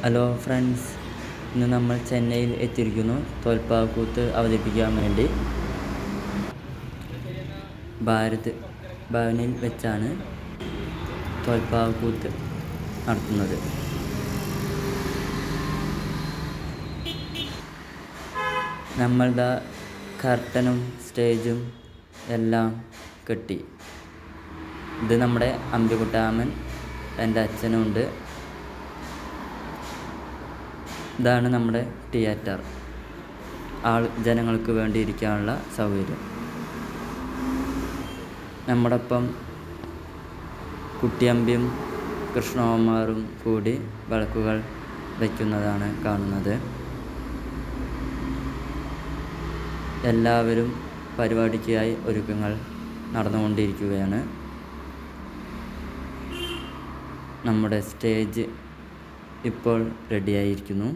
Hello friends ഇന്ന് നമ്മൾ ചെന്നൈയിൽ എത്തിയിരിക്കുന്നു. തോൽപ്പാക്കൂത്ത് അവതരിപ്പിക്കാൻ വേണ്ടി. ഭാരത് ഭവനിൽ വെച്ചാണ് തോൽപ്പാക്കൂത്ത് നടത്തുന്നത്. നമ്മളുടെ കർട്ടനും സ്റ്റേജും എല്ലാം കെട്ടി. ഇത് നമ്മുടെ അമ്പിക്കുട്ടാമൻ എന്റെ അച്ഛനുണ്ട് ഇതാണ് നമ്മുടെ തിയേറ്റർ ആൾ ജനങ്ങൾക്ക് വേണ്ടി ഇരിക്കാനുള്ള സൗകര്യം. നമ്മുടെ ഒപ്പം കുട്ടിയമ്പിയും കൃഷ്ണകുമാറും കൂടി വിളക്കുകൾ വയ്ക്കുന്നതാണ് കാണുന്നത്. എല്ലാവരും പരിപാടിക്കായി ഒരുക്കങ്ങൾ നടന്നുകൊണ്ടിരിക്കുകയാണ്. നമ്മുടെ സ്റ്റേജ് ഇപ്പോൾ റെഡിയായിരിക്കുന്നു.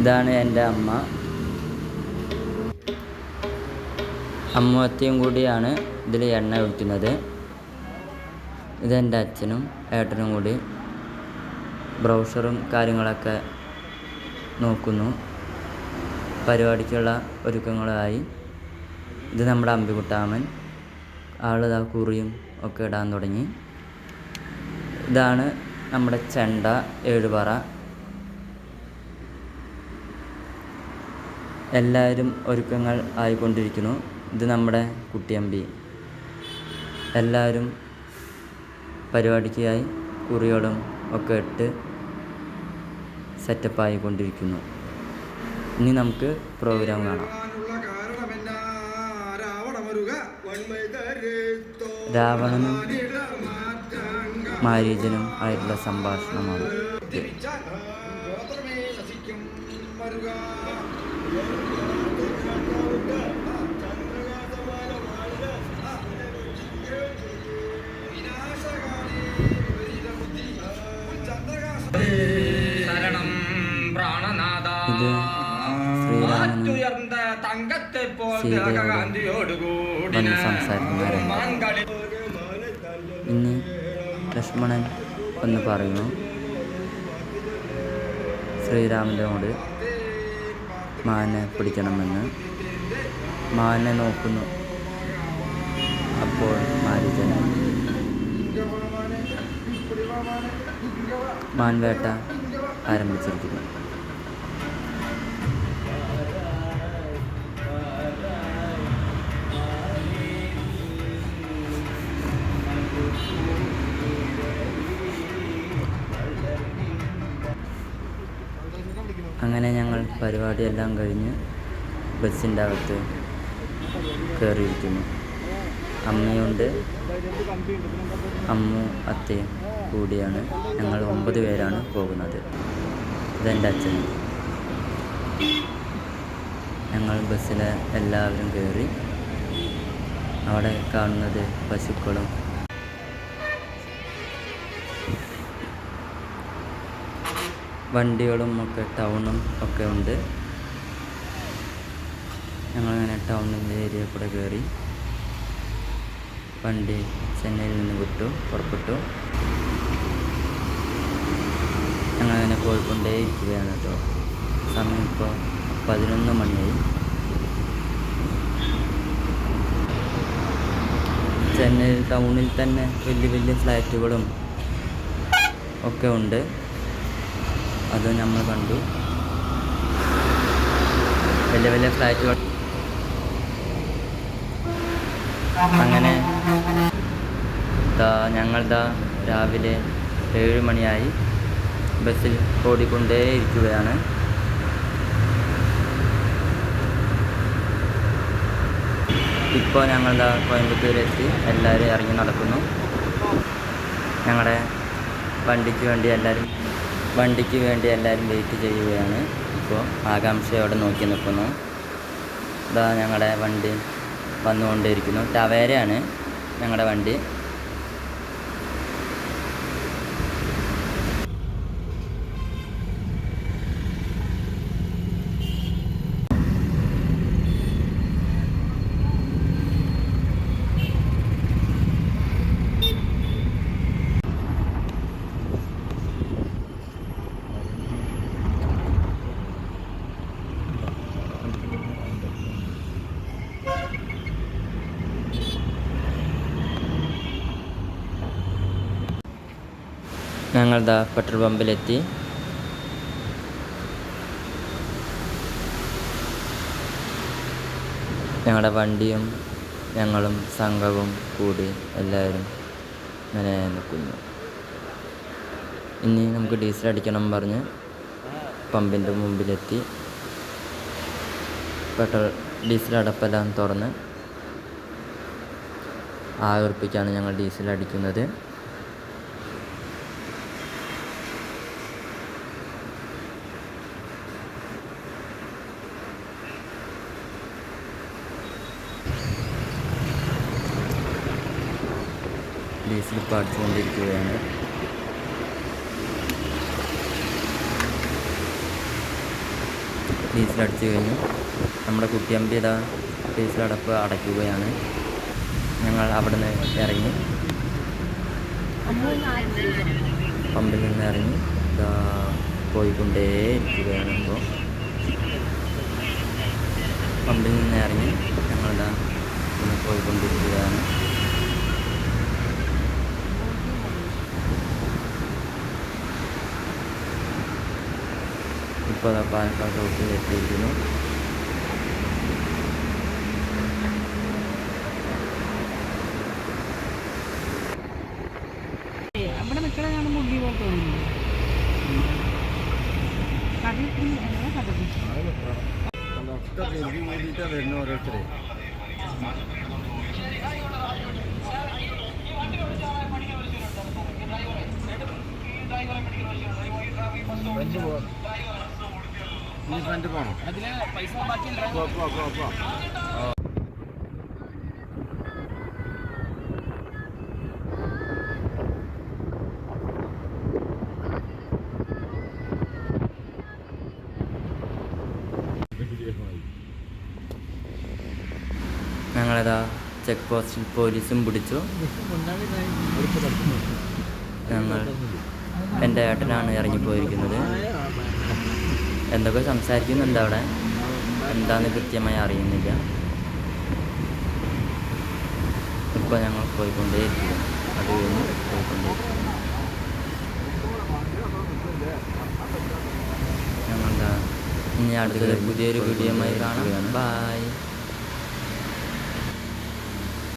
ഇതാണ് എന്റെ അമ്മ. അമ്മത്തിയും കൂടിയാണ് ഇതിൽ എണ്ണ ഒഴിക്കുന്നത്. ഇതെന്റെ അച്ഛനും ഏട്ടനും കൂടി ബ്രൗഷറും കാര്യങ്ങളൊക്കെ നോക്കുന്നു. പരിപാടിക്കുള്ള ഒരുക്കങ്ങളായി. ഇത് നമ്മുടെ അമ്പിക്കുട്ടാമൻ. ആളിതാ കുറിയും ഒക്കെ ഇടാൻ തുടങ്ങി. ഇതാണ് നമ്മുടെ ചെണ്ട ഏഴുപറ. എല്ലാവരും ഒരുക്കങ്ങൾ ആയിക്കൊണ്ടിരിക്കുന്നു. ഇത് നമ്മുടെ കുട്ടിയമ്പി. എല്ലാവരും പരിപാടിക്കായി കുറികളും ഒക്കെ ഇട്ട് സെറ്റപ്പായിക്കൊണ്ടിരിക്കുന്നു ഇനി നമുക്ക് പ്രോഗ്രാം കാണാം. രാവണനും മാരീജനും ആയിട്ടുള്ള സംഭാഷണമാണ് ഇത്. ശരണം പ്രാണനാഥ ഇത് ശ്രീരാമനും തങ്കത്തെ പോൽ സീതയോട് കാന്തിയോടുകൂടി വന്ന് സംസാരിക്കുന്നവരാണ്. മാൻകളി ഇനി ലക്ഷ്മണൻ എന്ന് പറയുന്നു. ശ്രീരാമനോട് മാനെ പിടിക്കണമെന്ന്. മാനെ നോക്കുന്നു. അപ്പോൾ മാരീജന് മാൻവേട്ട ആരംഭിച്ചിരിക്കുന്നു. പരിപാടിയെല്ലാം കഴിഞ്ഞ് ബസ്സിന്റെ അകത്ത് കയറിയിരിക്കുന്നു. അമ്മയുണ്ട് അമ്മു അത്തയും കൂടിയാണ് ഞങ്ങൾ ഒമ്പത് പേരാണ് പോകുന്നത്. ഇതെന്റെ അച്ഛൻ. ഞങ്ങൾ ബസ്സിലെ എല്ലാവരും കയറി അവിടെ കാണുന്നത് പശുക്കളും വണ്ടികളും ഒക്കെ ടൗണും ഒക്കെ ഉണ്ട്. ഞങ്ങളങ്ങനെ ടൗണിന്റെ ഏരിയ കൂടെ കയറി വണ്ടി ചെന്നൈയിൽ നിന്ന് വിട്ടു പുറപ്പെട്ടു. ഞങ്ങളങ്ങനെ പോയിക്കൊണ്ടേ ഇരിക്കുകയാണ് കേട്ടോ. സമയം ഇപ്പോൾ പതിനൊന്ന് മണിയായി. ചെന്നൈ ടൗണിൽ തന്നെ വലിയ വലിയ ഫ്ലാറ്റുകളും ഒക്കെ ഉണ്ട്. അത് നമ്മൾ കണ്ടു. വലിയ വലിയ ഫ്ലാറ്റുകൾ. അങ്ങനെ ദാ ഞങ്ങൾ ദാ രാവിലെ ഏഴ് മണിയായി. ബസ്സിൽ ഓടിക്കൊണ്ടേ ഇരിക്കുകയാണ് ഇപ്പോൾ ഞങ്ങളുടെ കോയമ്പത്തൂരെത്തി. എല്ലാവരും ഇറങ്ങി നടക്കുന്നു. ഞങ്ങളുടെ വണ്ടിക്ക് വേണ്ടി എല്ലാവരും വണ്ടിക്ക് വേണ്ടി എല്ലാവരും വെയിറ്റ് ചെയ്യുകയാണ്. ഇപ്പോൾ ആകാംക്ഷയോടെ നോക്കി നിൽക്കുന്നു. ഇതാ ഞങ്ങളുടെ വണ്ടി വന്നുകൊണ്ടിരിക്കുന്നു ടവേരയാണ് ഞങ്ങളുടെ വണ്ടി. ഞങ്ങളിതാ പെട്രോൾ പമ്പിലെത്തി. ഞങ്ങളുടെ വണ്ടിയും ഞങ്ങളും സംഘവും കൂടി എല്ലാവരും ഇങ്ങനെ നിൽക്കുന്നു ഇനി നമുക്ക് ഡീസൽ അടിക്കണം പറഞ്ഞ് പമ്പിന്റെ മുമ്പിലെത്തി. പെട്രോൾ ഡീസൽ അടപ്പെല്ലാം തുറന്ന് ആയിരം ഞങ്ങൾ ഡീസൽ അടിക്കുന്നത്. ഡീസൽ പാടിച്ചുകൊണ്ടിരിക്കുകയാണ് ഡീസൽ അടിച്ചു കഴിഞ്ഞു. നമ്മുടെ കുട്ടിയമ്പി ഇതാ ഡീസൽ അടപ്പ് അടയ്ക്കുകയാണ്. ഞങ്ങൾ അവിടെ നിന്ന് ഇറങ്ങി. പമ്പിൽ നിന്ന് ഇറങ്ങി. ഇതാ പോയിക്കൊണ്ടേ ഇരിക്കുകയാണ് ഇപ്പോൾ പമ്പിൽ നിന്ന് ഇറങ്ങി. ഞങ്ങളിതാ പോയിക്കൊണ്ടിരിക്കുകയാണ്. ഇപ്പോൾ പാലക്കാട് റോട്ടിൽ എത്തിയിരിക്കുന്നു അവിടെ നിൽക്കണ കാണുമ്പോൾ ഉള്ളി പോലെ തോന്നുന്നു കടലിൽ കടലിൽ വരുന്ന ഓരോരുത്തരെ ഫ്രണ്ട് പോണോ. ഞങ്ങളിതാ ചെക്ക് പോസ്റ്റിൽ പോലീസും പിടിച്ചു. ഞങ്ങൾ എന്റെ ഏട്ടനാണ് ഇറങ്ങിപ്പോയിരിക്കുന്നത്. എന്തൊക്കെ സംസാരിക്കുന്നുണ്ട് അവിടെ? എന്താണെന്ന് കൃത്യമായി അറിയുന്നില്ല. ഇപ്പോൾ ഞങ്ങൾ പോയിക്കൊണ്ടേയിരിക്കും അത് കഴിഞ്ഞ് പോയിക്കൊണ്ടേയിരിക്കും ഞങ്ങളുടെ ഇനി അടുത്തത് പുതിയൊരു വീഡിയോയുമായി കാണാം. ബായ്